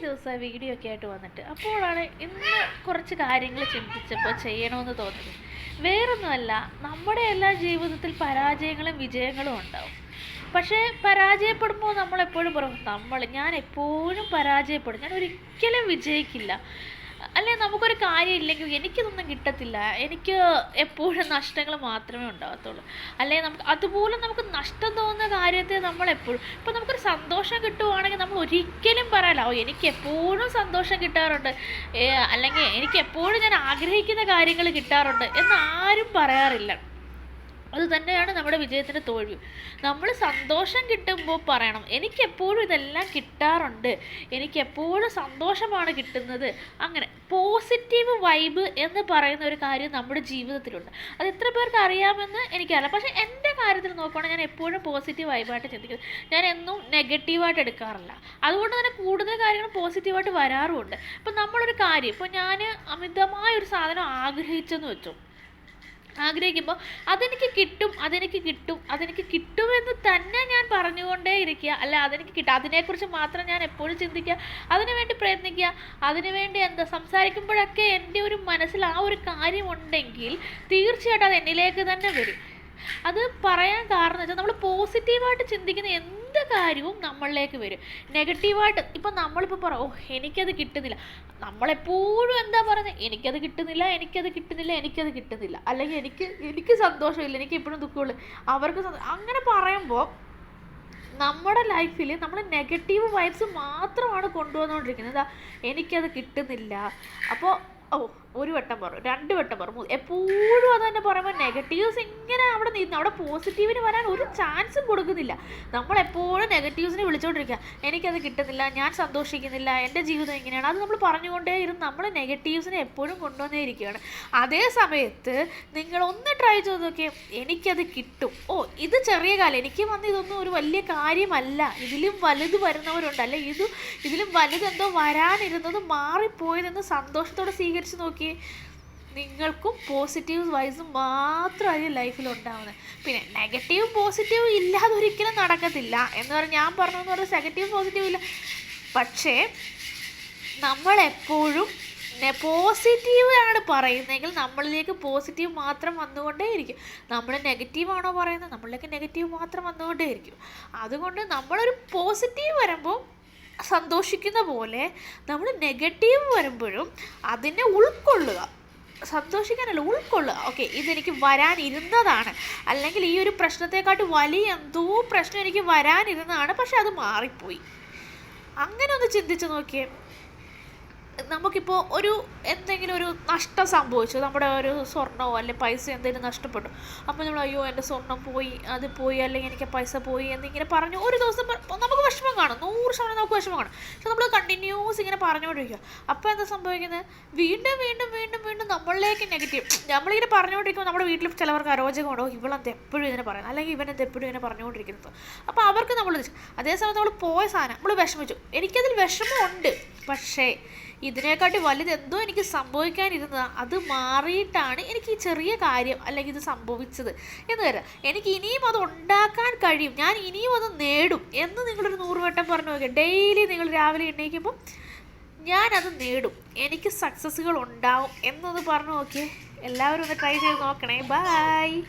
ദിവസമായി വീഡിയോ ഒക്കെ ആയിട്ട് വന്നിട്ട് അപ്പോഴാണ് ഇന്ന് കുറച്ച് കാര്യങ്ങൾ ചിന്തിച്ചപ്പോൾ ചെയ്യണമെന്ന് തോന്നുന്നത് വേറൊന്നുമല്ല നമ്മുടെ എല്ലാ ജീവിതത്തിൽ പരാജയങ്ങളും വിജയങ്ങളും ഉണ്ടാവും. പക്ഷേ പരാജയപ്പെടുമ്പോൾ നമ്മളെപ്പോഴും പറയും നമ്മൾ ഞാൻ എപ്പോഴും പരാജയപ്പെടും. ഞാൻ ഒരിക്കലും വിജയിക്കില്ല. അല്ലെ നമുക്കൊരു കാര്യം ഇല്ലെങ്കിൽ എനിക്കിതൊന്നും കിട്ടത്തില്ല. എനിക്ക് എപ്പോഴും നഷ്ടങ്ങൾ മാത്രമേ ഉണ്ടാകത്തുള്ളൂ. അല്ലെ നമുക്ക് അതുപോലെ നമുക്ക് നഷ്ടം തോന്നുന്ന കാര്യത്തെ നമ്മൾ എപ്പോഴും ഇപ്പം നമുക്കൊരു സന്തോഷം കിട്ടുവാണെങ്കിൽ നമ്മൾ ഒരിക്കലും പറയല ഓ എനിക്ക് എപ്പോഴും സന്തോഷം കിട്ടാറുണ്ട്. അല്ലെങ്കിൽ എനിക്ക് എപ്പോഴും ഞാൻ ആഗ്രഹിക്കുന്ന കാര്യങ്ങൾ കിട്ടാറുണ്ട് എന്ന് ആരും പറയാറില്ല. അത് തന്നെയാണ് നമ്മുടെ വിജയത്തിന്റെ തോൽവി നമ്മൾ സന്തോഷം കിട്ടുമ്പോൾ പറയണം എനിക്കെപ്പോഴും ഇതെല്ലാം കിട്ടാറുണ്ട്. എനിക്കെപ്പോഴും സന്തോഷമാണ് കിട്ടുന്നത്. അങ്ങനെ പോസിറ്റീവ് വൈബ് എന്ന് പറയുന്ന ഒരു കാര്യം നമ്മുടെ ജീവിതത്തിലുണ്ട്. അത് എത്ര പേർക്ക് അറിയാമെന്ന് എനിക്കറിയില്ല. പക്ഷേ എന്റെ കാര്യത്തിൽ നോക്കുകയാണെങ്കിൽ ഞാൻ എപ്പോഴും പോസിറ്റീവ് വൈബായിട്ട് ചിന്തിക്കുന്നത്. ഞാൻ എന്നും നെഗറ്റീവായിട്ട് എടുക്കാറില്ല. അതുകൊണ്ട് തന്നെ കൂടുതൽ കാര്യങ്ങൾ പോസിറ്റീവായിട്ട് വരാറുമുണ്ട്. ഇപ്പം നമ്മളൊരു കാര്യം ഇപ്പോൾ ഞാൻ അമിതമായ ഒരു സാധനം ആഗ്രഹിച്ചെന്ന് വെച്ചു ആഗ്രഹിക്കുമ്പോൾ അതെനിക്ക് കിട്ടും അതെനിക്ക് കിട്ടും അതെനിക്ക് കിട്ടുമെന്ന് തന്നെ ഞാൻ പറഞ്ഞുകൊണ്ടേ ഇരിക്കുക. അല്ല അതെനിക്ക് കിട്ടും. അതിനെക്കുറിച്ച് മാത്രം ഞാൻ എപ്പോഴും ചിന്തിക്കുക. അതിനുവേണ്ടി പ്രയത്നിക്കുക. അതിനുവേണ്ടി എന്താ സംസാരിക്കുമ്പോഴൊക്കെ എന്റെ ഒരു മനസ്സിൽ ആ ഒരു കാര്യമുണ്ടെങ്കിൽ തീർച്ചയായിട്ടും അത് എന്നിലേക്ക് തന്നെ വരും. അത് പറയാൻ കാരണം വെച്ചാൽ നമ്മൾ പോസിറ്റീവായിട്ട് ചിന്തിക്കുന്ന എന്ത് കാര്യവും നമ്മളിലേക്ക് വരും. നെഗറ്റീവായിട്ട് ഇപ്പം നമ്മളിപ്പോൾ പറ ഓ എനിക്കത് കിട്ടുന്നില്ല. നമ്മളെപ്പോഴും എന്താ പറയുന്നത് എനിക്കത് കിട്ടുന്നില്ല എനിക്കത് കിട്ടുന്നില്ല എനിക്കത് കിട്ടുന്നില്ല. അല്ലെങ്കിൽ എനിക്ക് എനിക്ക് സന്തോഷമില്ല എനിക്ക് എപ്പോഴും ദുഃഖമുള്ളൂ. അവർക്ക് അങ്ങനെ പറയുമ്പോൾ നമ്മുടെ ലൈഫിൽ നമ്മൾ നെഗറ്റീവ് വൈബ്സ് മാത്രമാണ് കൊണ്ടുവന്നുകൊണ്ടിരിക്കുന്നത്. എന്താ എനിക്കത് കിട്ടുന്നില്ല. അപ്പോൾ ഓ ഒരു വട്ടം പറഞ്ഞു രണ്ട് വട്ടം പറഞ്ഞു. എപ്പോഴും അത് തന്നെ പറയുമ്പോൾ നെഗറ്റീവ്സ് ഇങ്ങനെ അവിടെ നിന്ന് അവിടെ പോസിറ്റീവിന് വരാൻ ഒരു ചാൻസും കൊടുക്കുന്നില്ല. നമ്മൾ എപ്പോഴും നെഗറ്റീവ്സിനെ വിളിച്ചുകൊണ്ടിരിക്കുക എനിക്കത് കിട്ടുന്നില്ല ഞാൻ സന്തോഷിക്കുന്നില്ല എന്റെ ജീവിതം എങ്ങനെയാണ് അത് നമ്മൾ പറഞ്ഞുകൊണ്ടേ ഇരുന്ന് നമ്മൾ നെഗറ്റീവ്സിനെ എപ്പോഴും കൊണ്ടുവന്നേ ഇരിക്കുകയാണ്. അതേ സമയത്ത് നിങ്ങൾ ഒന്ന് ട്രൈ ചെയ്ത് നോക്കിയാൽ എനിക്കത് കിട്ടും. ഓ ഇത് ചെറിയ കാലം. എനിക്ക് വന്ന് ഇതൊന്നും ഒരു വലിയ കാര്യമല്ല. ഇതിലും വലുത് വരുന്നവരുണ്ട്. അല്ലെ ഇത് ഇതിലും വലുതെന്തോ വരാനിരുന്നത് മാറിപ്പോയതെന്ന് സന്തോഷത്തോടെ സ്വീകരിച്ച് നോക്കിയേ നിങ്ങൾക്കും പോസിറ്റീവ് വൈസ് മാത്രമായിരിക്കും ലൈഫിൽ ഉണ്ടാവുന്നത് പിന്നെ നെഗറ്റീവ് പോസിറ്റീവ് ഇല്ലാതെ ഒരിക്കലും നടക്കത്തില്ല. എന്ന് പറഞ്ഞാൽ ഞാൻ പറഞ്ഞു എന്ന് പറഞ്ഞാൽ നെഗറ്റീവ് പോസിറ്റീവ് ഇല്ല. പക്ഷേ നമ്മളെപ്പോഴും പോസിറ്റീവ് ആണ് പറയുന്നതെങ്കിൽ നമ്മളിലേക്ക് പോസിറ്റീവ് മാത്രം വന്നുകൊണ്ടേ ഇരിക്കും നമ്മൾ നെഗറ്റീവ് ആണോ പറയുന്നത്? നമ്മളിലേക്ക് നെഗറ്റീവ് മാത്രം വന്നുകൊണ്ടേ ഇരിക്കും അതുകൊണ്ട് നമ്മളൊരു പോസിറ്റീവ് വരുമ്പോൾ സന്തോഷിക്കുന്ന പോലെ നമ്മൾ നെഗറ്റീവ് വരുമ്പോഴും അതിനെ ഉൾക്കൊള്ളുക. സന്തോഷിക്കാനല്ല ഉൾക്കൊള്ളുക. ഓക്കെ ഇതെനിക്ക് വരാനിരുന്നതാണ്. അല്ലെങ്കിൽ ഈ ഒരു പ്രശ്നത്തെക്കാട്ട് വലിയ എന്തോ പ്രശ്നം എനിക്ക് വരാനിരുന്നതാണ് പക്ഷെ അത് മാറിപ്പോയി. അങ്ങനെ ഒന്ന് ചിന്തിച്ച് നോക്കിയേ. നമുക്കിപ്പോൾ ഒരു എന്തെങ്കിലും ഒരു നഷ്ടം സംഭവിച്ചു നമ്മുടെ ഒരു സ്വർണമോ അല്ലെങ്കിൽ പൈസ എന്തെങ്കിലും നഷ്ടപ്പെട്ടു അപ്പോൾ നമ്മൾ അയ്യോ എന്റെ സ്വർണം പോയി അത് പോയി അല്ലെങ്കിൽ എനിക്ക് പൈസ പോയി എന്നിങ്ങനെ പറഞ്ഞു ഒരു ദിവസം നമുക്ക് വിഷമം കാണും നൂറ് ശതമാനം നമുക്ക് വിഷമം കാണും. പക്ഷെ നമ്മൾ കണ്ടിന്യൂസ് ഇങ്ങനെ പറഞ്ഞുകൊണ്ടിരിക്കുക. അപ്പോൾ എന്താ സംഭവിക്കുന്നത് വീണ്ടും വീണ്ടും വീണ്ടും വീണ്ടും നമ്മളിലേക്ക് നെഗറ്റീവ് നമ്മളിങ്ങനെ പറഞ്ഞുകൊണ്ടിരിക്കുമ്പോൾ നമ്മുടെ വീട്ടിൽ ചിലവർക്ക് അരോചകമുണ്ടോ ഇവളെന്ത് എപ്പോഴും ഇതിനെ പറയുന്നത് അല്ലെങ്കിൽ ഇവനെന്ത് എപ്പോഴും ഇങ്ങനെ പറഞ്ഞുകൊണ്ടിരിക്കുന്നത്. അപ്പോൾ അവർക്ക് നമ്മൾ അതേസമയത്ത് നമ്മൾ പോയ സാധനം നമ്മൾ വിഷമിച്ചു. എനിക്കതിൽ വിഷമമുണ്ട്. പക്ഷേ ഇതിനെക്കാട്ടി വലുത് എന്തോ എനിക്ക് സംഭവിക്കാനിരുന്നത്. അത് മാറിയിട്ടാണ് എനിക്ക് ഈ ചെറിയ കാര്യം അല്ലെങ്കിൽ ഇത് സംഭവിച്ചത്. എന്ന് വരാം. എനിക്ക് ഇനിയും അത് ഉണ്ടാക്കാൻ കഴിയും. ഞാൻ ഇനിയും അത് നേടും എന്ന് നിങ്ങളൊരു നൂറ് വട്ടം പറഞ്ഞു നോക്കുക ഡെയിലി നിങ്ങൾ രാവിലെ എണ്ണീക്കുമ്പോൾ ഞാനത് നേടും. എനിക്ക് സക്സസ്സുകൾ ഉണ്ടാവും എന്നത് പറഞ്ഞു നോക്കിയേ. എല്ലാവരും ഒന്ന് ട്രൈ ചെയ്ത് നോക്കണേ. ബൈ